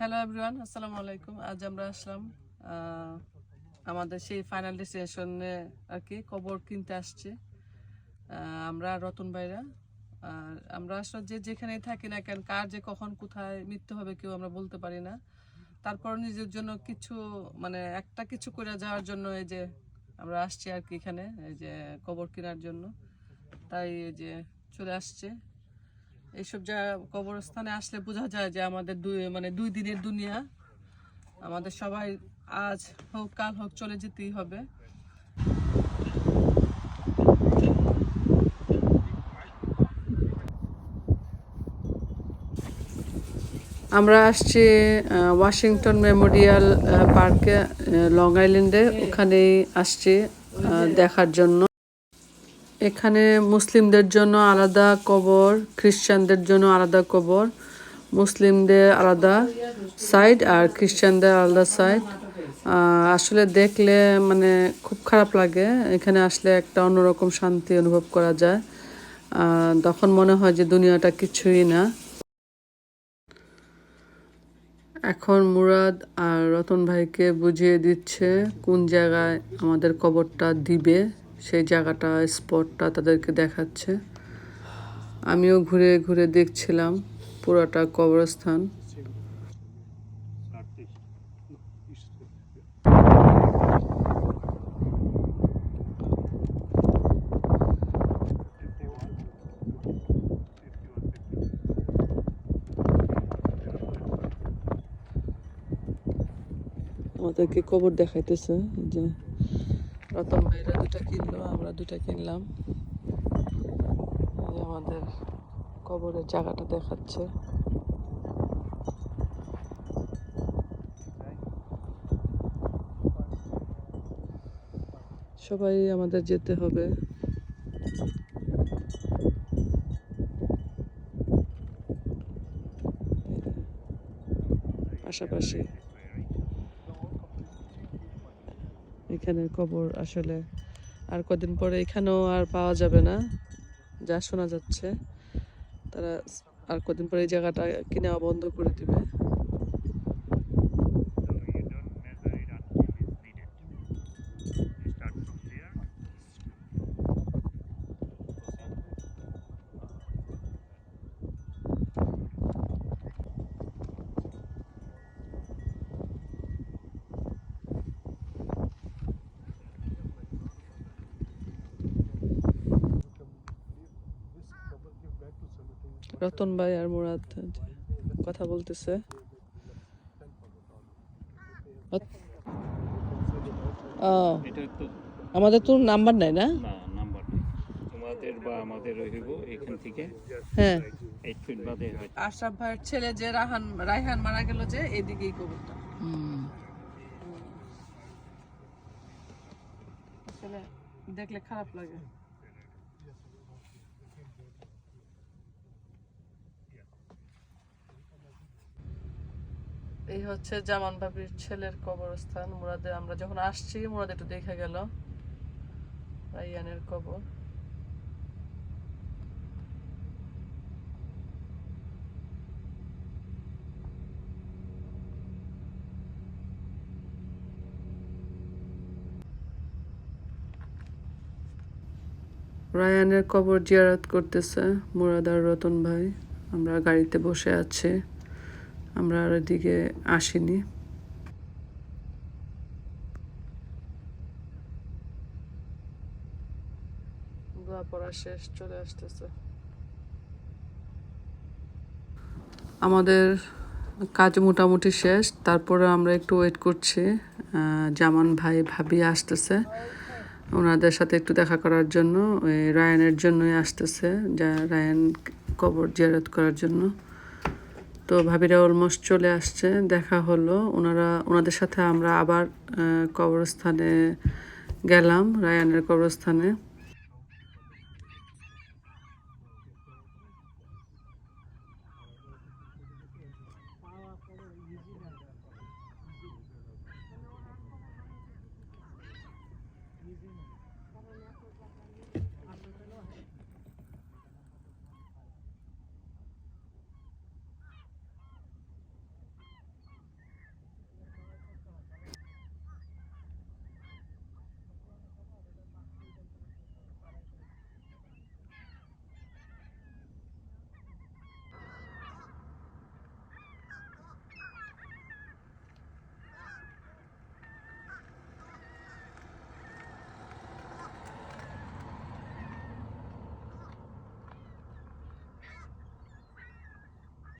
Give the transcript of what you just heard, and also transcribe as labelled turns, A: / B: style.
A: Hello everyone আসসালামু আলাইকুম আজ আমরা আসলাম আমাদের সেই ফাইনাল ডেস্টিনেশনে আর কি কবর কিনতে আসছে। আমরা রতন ভাইরা, আর আমরা আসলে যে যেখানেই থাকি না কেন, কার যে কখন কোথায় মৃত্যু হবে কেউ আমরা বলতে পারি না। তারপর নিজের জন্য কিছু মানে একটা কিছু করে যাওয়ার জন্য এই যে আমরা আসছি আর কি এখানে, এই যে কবর কেনার জন্য। তাই এই যে চলে আসছে। এইসব যা কবরস্থানে আসলে বোঝা যায় যে আমাদের দুই মানে দুই দিনের দুনিয়া। আমাদের সবাই আজ হোক, কাল হোক, চলে যেতেই হবে। আমরা আসছি ওয়াশিংটন মেমোরিয়াল পার্কে লং আইল্যান্ডে। ওখানেই আসছি দেখার জন্য। এখানে মুসলিমদের জন্য আলাদা কবর, খ্রিস্টানদের জন্য আলাদা কবর, মুসলিমদের আলাদা সাইড আর খ্রিস্টানদের আলাদা সাইড আসলে দেখলে মানে খুব খারাপ লাগে, এখানে আসলে একটা অন্যরকম শান্তি অনুভব করা যায়। তখন মনে হয় যে দুনিয়াটা কিছুই না। এখন মুরাদ আর রতন ভাইকে বুঝিয়ে দিচ্ছে কোন জায়গায় আমাদের কবরটা দিবে। সেই জায়গাটা স্পটটা তাদেরকে দেখাচ্ছে। আমিও ঘুরে ঘুরে দেখছিলাম পুরোটা কবরস্থান। আমাদেরকে কবর দেখাইতেছে যে রতন ভাইরা দুটা কিনলো, আমরা দুটা কিনলাম। আমাদের কবরের জায়গাটা দেখাচ্ছে। সবাই আমাদের যেতে হবে। পাশাপাশি এখানে কবর আসলে। আর কদিন পরে এখানেও আর পাওয়া যাবে না। যা শোনা যাচ্ছে, তারা আর কদিন পরে এই জায়গাটা কিনে বন্ধ করে দিবে। রতন ভাই আর মুরাদ কথা বলতেছে। আমাদের তো নাম্বার নাই না?
B: না নাম্বার নেই। তোমাদের বা আমাদের রহিব এখান থেকে।
A: হ্যাঁ।
B: এইট ফিট বাদে
A: আশরাফ ভাইয়ের ছেলে যে রাহান রায়হান মারা গেল যে এদিকেই কবরটা। দেখলে খারাপ লাগে। এই হচ্ছে জামান বাবির ছেলের কবরস্থান, মুরাদে। আমরা যখন আসছি, মুরাদ একটু দেখে গেল। রাইয়ানের কবর। রায়ানের কবর জিয়ারত করতেছে মুরাদ আর রতন ভাই। আমরা গাড়িতে বসে আছি। আমরা আর এদিকে আসিনি। পড়া শেষ চলে আসতেছে। আমাদের কাজ মোটামুটি শেষ তারপরে আমরা একটু ওয়েট করছি। জামান ভাই ভাবি আসতেছে। ওনাদের সাথে একটু দেখা করার জন্য ওই রায়ানের জন্যই আসতেছে যা রায়ান কবর জিয়ারত করার জন্য। তো ভাবিরা অলমোস্ট চলে আসছে, দেখা হলো। ওনারা, ওনাদের সাথে আমরা আবার কবরস্থানে গেলাম, রায়ানের কবরস্থানে।